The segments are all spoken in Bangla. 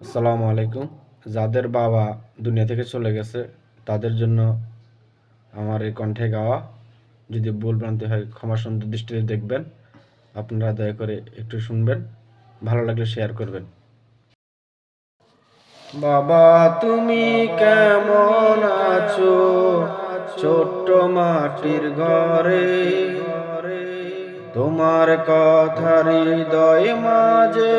আসসালামু আলাইকুম। যাদের বাবা দুনিয়া থেকে চলে গেছে, তাদের জন্য আমার এই কণ্ঠে গাওয়া, যদি ভুল ভ্রান্তি হয়, ক্ষমা সুন্দর দৃষ্টিতে দেখবেন। আপনারা দয়া করে একটু শুনবেন, ভালো লাগলে শেয়ার করবেন। বাবা, তুমি কেমন আছো? ছোট্ট মাটির ঘরে। তোমার কথা হৃদয় মাঝে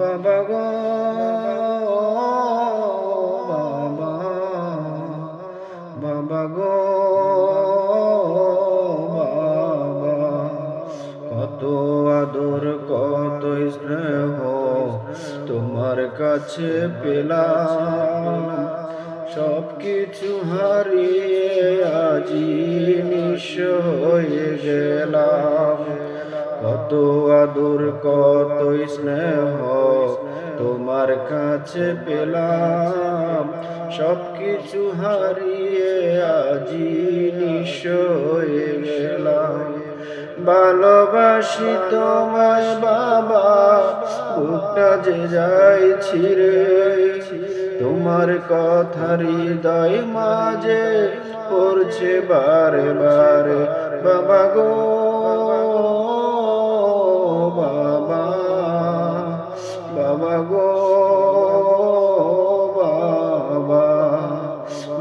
বাবা গো বাবা বাবা গো বাবা কত আদর, কত তোমার কাছে পেলাম। সব কিছু হারিয়ে কত আদর কত স্নেহ তোমার কাছে পেলাম। সব কিছু হারিয়ে আজি হয়ে গেলাম ভালোবাসি তোমায় বাবা, বুকটা যে যাই ছিড়ে, তোমার কথা হৃদয় মাঝে পড়ছে বারে বারে। বাবা গো।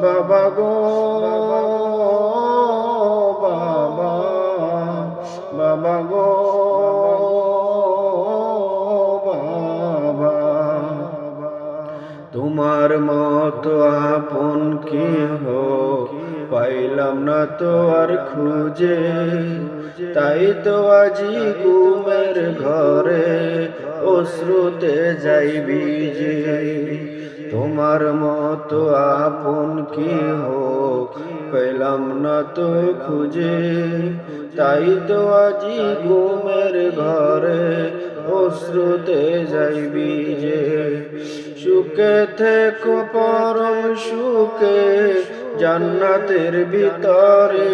বাবা গো, বাবা বাবা গো, বাবা। তোমার মতো আপন কেহ পাইলাম না তো আর খুঁজে। তাই তো আজি ঘুমের ঘরে অশ্রুতে যাই বিজে তোমার মতো আপন কেহ পেলাম না তো খুঁজে, তাই তো আজি ঘুমের ঘরে অশ্রুতে যাইবি যে সুখে থেকো পরম সুখে, জান্নাতের ভিতরে।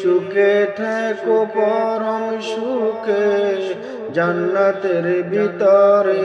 সুখে থেকো পরম সুখে, জান্নাতের ভিতরে।